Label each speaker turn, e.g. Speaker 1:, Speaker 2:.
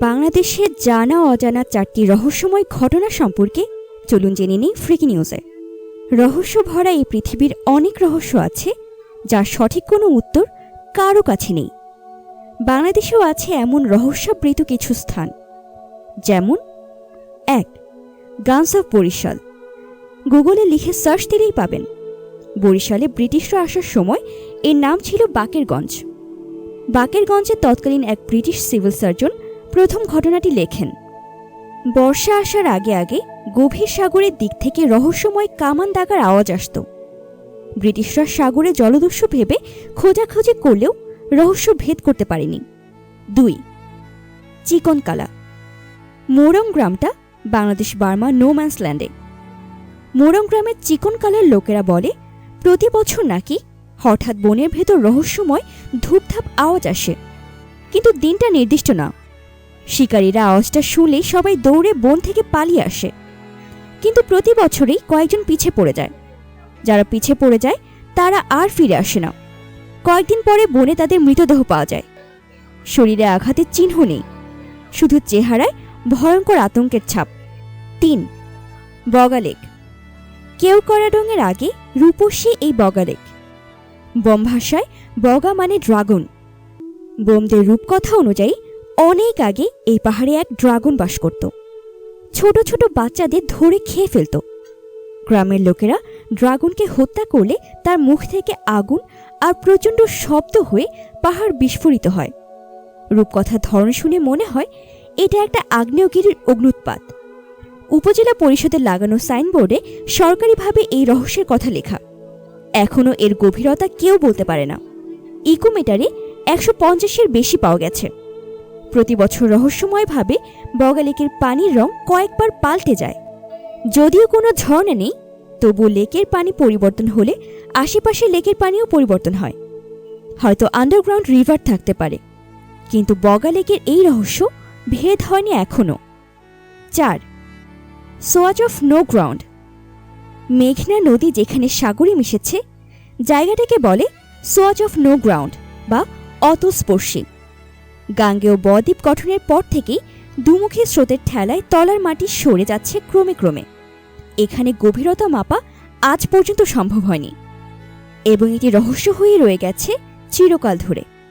Speaker 1: বাংলাদেশের জানা অজানা চারটি রহস্যময় ঘটনা সম্পর্কে চলুন জেনে নিই ফ্রিকি নিউজে রহস্য ভরা এই পৃথিবীর অনেক রহস্য আছে যার সঠিক কোনো উত্তর কারও কাছে নেই। বাংলাদেশেও আছে এমন রহস্যাবৃত কিছু স্থান, যেমন, এক গানস অফ বরিশাল গুগলে লিখে সার্চ দিলেই পাবেন। বরিশালে ব্রিটিশরা আসার সময় এর নাম ছিল বাকেরগঞ্জ। বাকেরগঞ্জে তৎকালীন এক ব্রিটিশ সিভিল সার্জন প্রথম ঘটনাটি লেখেন। বর্ষা আসার আগে আগে গভীর সাগরের দিক থেকে রহস্যময় কামান দাগার আওয়াজ আসত। ব্রিটিশরা সাগরে জলদস্যু ভেবে খোঁজাখুঁজি করলেও রহস্য ভেদ করতে পারেনি। দুই, চিকনকালা। মোরং গ্রামটা বাংলাদেশ বার্মা নোম্যান্স ল্যান্ডে। মোরং গ্রামের চিকনকালার লোকেরা বলে, প্রতি বছর নাকি হঠাৎ বনের ভেতর রহস্যময় ধূপধাপ আওয়াজ আসে। কিন্তু দিনটা নির্দিষ্ট না। শিকারীরা আওয়াজটা শুনলে সবাই দৌড়ে বন থেকে পালিয়ে আসে। কিন্তু প্রতি বছরই কয়েকজন পিছে পড়ে যায়। যারা পিছে পড়ে যায়, তারা আর ফিরে আসে না। কয়েকদিন পরে বনে তাদের মৃতদেহ পাওয়া যায়। শরীরে আঘাতের চিহ্ন নেই। শুধু চেহারায় ভয়ঙ্কর আতঙ্কের ছাপ। তিন বগালেক কেউ করাডঙের আগে রূপসী এই বগালেক বম ভাষায় বগা মানে ড্রাগন। বোমদের রূপকথা অনুযায়ী অনেক আগে এই পাহাড়ে এক ড্রাগন বাস করত। ছোট ছোট বাচ্চাদের ধরে খেয়ে ফেলত। গ্রামের লোকেরা ড্রাগনকে হত্যা করলে তার মুখ থেকে আগুন আর প্রচণ্ড শব্দ হয়ে পাহাড় বিস্ফোরিত হয়। রূপকথার ধরন শুনে মনে হয় এটা একটা আগ্নেয়গিরির অগ্নুৎপাত। উপজেলা পরিষদের লাগানো সাইনবোর্ডে সরকারিভাবে এই রহস্যের কথা লেখা। এখনও এর গভীরতা কেউ বলতে পারে না। ইকোমিটারে একশো পঞ্চাশের বেশি পাওয়া গেছে। প্রতি বছর রহস্যময়ভাবে বগালেকের পানির রং কয়েকবার পাল্টে যায়। যদিও কোনো ঝর্ণা নেই তবু লেকের পানি পরিবর্তন হলে আশেপাশে লেকের পানিও পরিবর্তন হয়। হয়তো আন্ডারগ্রাউন্ড রিভার থাকতে পারে, কিন্তু বগা লেকের এই রহস্য ভেদ হয়নি এখনও চার সোয়াচ অফ নো গ্রাউন্ড। মেঘনা নদী যেখানে সাগরে মিশেছে, জায়গাটাকে বলে সোয়াচ অফ নো গ্রাউন্ড বা অতস্পর্শী। গাঙ্গেয় বদ্বীপ গঠনের পর থেকেই দুমুখী স্রোতের ঠেলায় তলার মাটি সরে যাচ্ছে ক্রমে ক্রমে। এখানে গভীরতা মাপা আজ পর্যন্ত সম্ভব হয়নি। এবং এটি রহস্য হয়ে রয়ে গেছে চিরকাল ধরে।